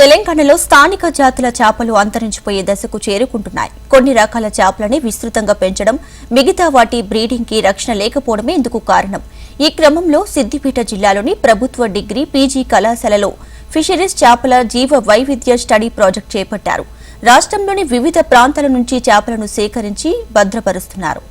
తెలంగాణలో స్థానిక జాతుల చేపలు అంతరించిపోయే దశకు చేరుకుంటున్నాయి. కొన్ని రకాల చేపలని విస్తృతంగా పెంచడం మిగతా వాటి బ్రీడింగ్కి రక్షణ లేకపోవడమే ఇందుకు కారణం. ఈ క్రమంలో సిద్దిపేట జిల్లాలోని ప్రభుత్వ డిగ్రీ పీజీ కళాశాలలో ఫిషరీస్ చేపల జీవ వైవిధ్య స్టడీ ప్రాజెక్ట్ చేపట్టారు. రాష్ట్రంలోని వివిధ ప్రాంతాల నుంచి చేపలను సేకరించి భద్రపరుస్తున్నారు.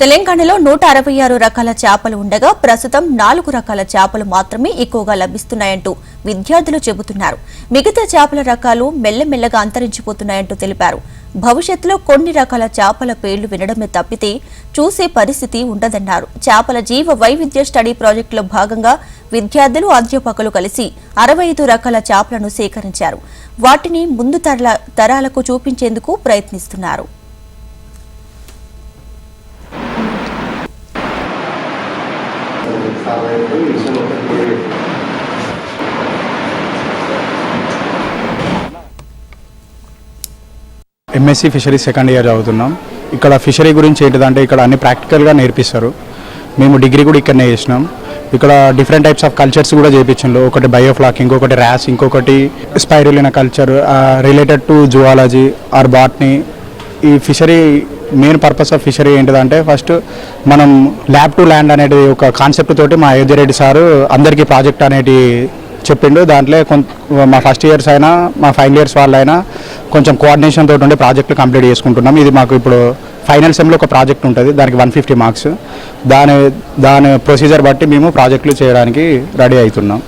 తెలంగాణలో నూట అరవై ఆరు రకాల చేపలు ఉండగా ప్రస్తుతం నాలుగు రకాల చేపలు మాత్రమే ఎక్కువగా లభిస్తున్నాయంటూ విద్యార్థులు చెబుతున్నారు. మిగతా చేపల రకాలు మెల్లమెల్లగా అంతరించిపోతున్నాయంటూ తెలిపారు. భవిష్యత్తులో కొన్ని రకాల చేపల పేర్లు వినడమే తప్పితే చూసే పరిస్థితి ఉండదన్నారు. చేపల జీవ వైవిధ్య స్టడీ ప్రాజెక్టులో భాగంగా విద్యార్థులు అధ్యాపకులు కలిసి అరవై ఐదు రకాల చేపలను సేకరించారు. వాటిని ముందు తరాలకు చూపించేందుకు ప్రయత్నిస్తున్నారు. ఎంఎస్సి ఫిషరీస్ సెకండ్ ఇయర్ చదువుతున్నాం. ఇక్కడ ఫిషరీ గురించి ఏంటిదంటే ఇక్కడ అన్ని ప్రాక్టికల్గా నేర్పిస్తారు. మేము డిగ్రీ కూడా ఇక్కడనే చేసినాం. ఇక్కడ డిఫరెంట్ టైప్స్ ఆఫ్ కల్చర్స్ కూడా చేయించిండ్రు ఒకటి బయోఫ్లాక్ ఇంకొకటి ర్యాస్ ఇంకొకటి spirulina culture related to zoology or botany ఈ fishery main purpose of fishery ఏంటిదంటే ఫస్ట్ మనం ల్యాబ్ టు ల్యాండ్ అనేది ఒక కాన్సెప్ట్ తోటి మా అయోధ్యరెడ్డి సారు అందరికీ ప్రాజెక్ట్ అనేది చెప్పిండు. దాంట్లో కొంత మా ఫస్ట్ ఇయర్స్ అయినా మా ఫైనల్ ఇయర్స్ వాళ్ళైనా కొంచెం కోఆర్డినేషన్ తోటి ఉండే ప్రాజెక్టులు కంప్లీట్ చేసుకుంటున్నాం. ఇది మాకు ఇప్పుడు ఫైనల్ సెమ్లో ఒక ప్రాజెక్ట్ ఉంటుంది. దానికి వన్ ఫిఫ్టీ మార్క్స్ దాని దాని ప్రొసీజర్ బట్టి మేము ప్రాజెక్టులు చేయడానికి రెడీ అవుతున్నాం.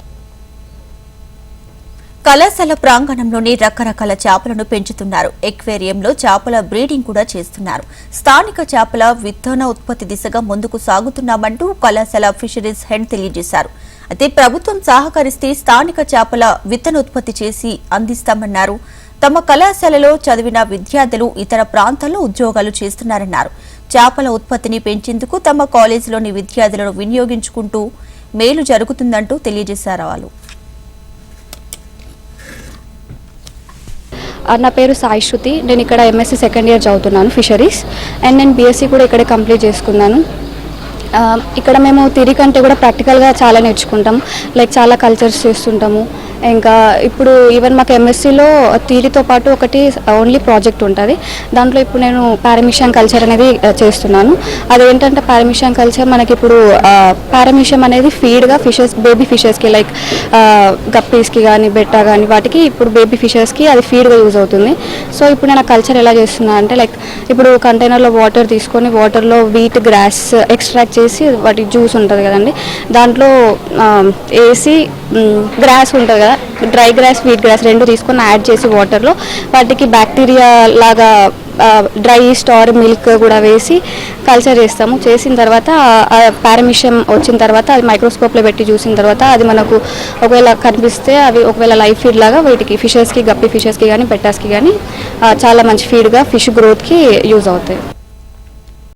కళాశాల ప్రాంగణంలోని రకరకాల చేపలను పెంచుతున్నారు. ఎక్వేరియంలో చేపల బ్రీడింగ్ కూడా చేస్తున్నారు. స్థానిక చేపల విత్తన ఉత్పత్తి దిశగా ముందుకు సాగుతున్నామంటూ కళాశాల ఫిషరీస్ హెడ్ తెలియజేశారు. అయితే ప్రభుత్వం సహకరిస్తే స్థానిక చేపల విత్తన ఉత్పత్తి చేసి అందిస్తామన్నారు. తమ కళాశాలలో చదివిన విద్యార్థులు ఇతర ప్రాంతాల్లో ఉద్యోగాలు చేస్తున్నారన్నారు. చేపల ఉత్పత్తిని పెంచేందుకు తమ కాలేజీలోని విద్యార్థులను వినియోగించుకుంటూ మేలు జరుగుతుందంటూ తెలియజేశారు వాళ్ళు. నా పేరు సాయి శృతి. నేను ఇక్కడ ఎంఎస్సీ సెకండ్ ఇయర్ చదువుతున్నాను ఫిషరీస్ అండ్ నేను బీఎస్సీ కూడా ఇక్కడే కంప్లీట్ చేసుకున్నాను. ఇక్కడ మేము థిరీ కంటే కూడా ప్రాక్టికల్గా చాలా నేర్చుకుంటాం. లైక్ చాలా కల్చర్స్ చేస్తుంటాము. ఇంకా ఇప్పుడు ఈవెన్ మాకు ఎంఎస్సీలో థిరీతో పాటు ఒకటి ఓన్లీ ప్రాజెక్ట్ ఉంటుంది. దాంట్లో ఇప్పుడు నేను పారమిషన్ కల్చర్ అనేది చేస్తున్నాను. అదేంటంటే పారమిషన్ కల్చర్ మనకి ఇప్పుడు పారమిషన్ అనేది ఫీడ్గా ఫిషెస్ బేబీ ఫిషెస్కి లైక్ గప్పీస్కి కానీ బెట్ట కానీ వాటికి ఇప్పుడు బేబీ ఫిషెస్కి అది ఫీడ్గా యూజ్ అవుతుంది. సో ఇప్పుడు నేను ఆ కల్చర్ ఎలా చేస్తున్నా అంటే లైక్ ఇప్పుడు కంటైనర్లో వాటర్ తీసుకొని వాటర్లో వీట్ గ్రాస్ ఎక్స్ట్రాక్ట్ చేసి వాటి జ్యూస్ ఉంటుంది కదండి. దాంట్లో వేసి గ్రాస్ ఉంటుంది కదా డ్రై గ్రాస్ వీట్ గ్రాస్ రెండు తీసుకొని యాడ్ చేసి వాటర్లో వాటికి బ్యాక్టీరియా లాగా డ్రై స్టార్ మిల్క్ కూడా వేసి కల్చర్ చేస్తాము. చేసిన తర్వాత పారమిషం వచ్చిన తర్వాత అది మైక్రోస్కోప్లో పెట్టి చూసిన తర్వాత అది మనకు ఒకవేళ కనిపిస్తే అవి ఒకవేళ లైఫ్ ఫీడ్ లాగా వీటికి ఫిషెస్కి గప్పి ఫిషెస్కి కానీ పెట్టాస్కి కానీ చాలా మంచి ఫీడ్గా ఫిష్ గ్రోత్కి యూజ్ అవుతాయి.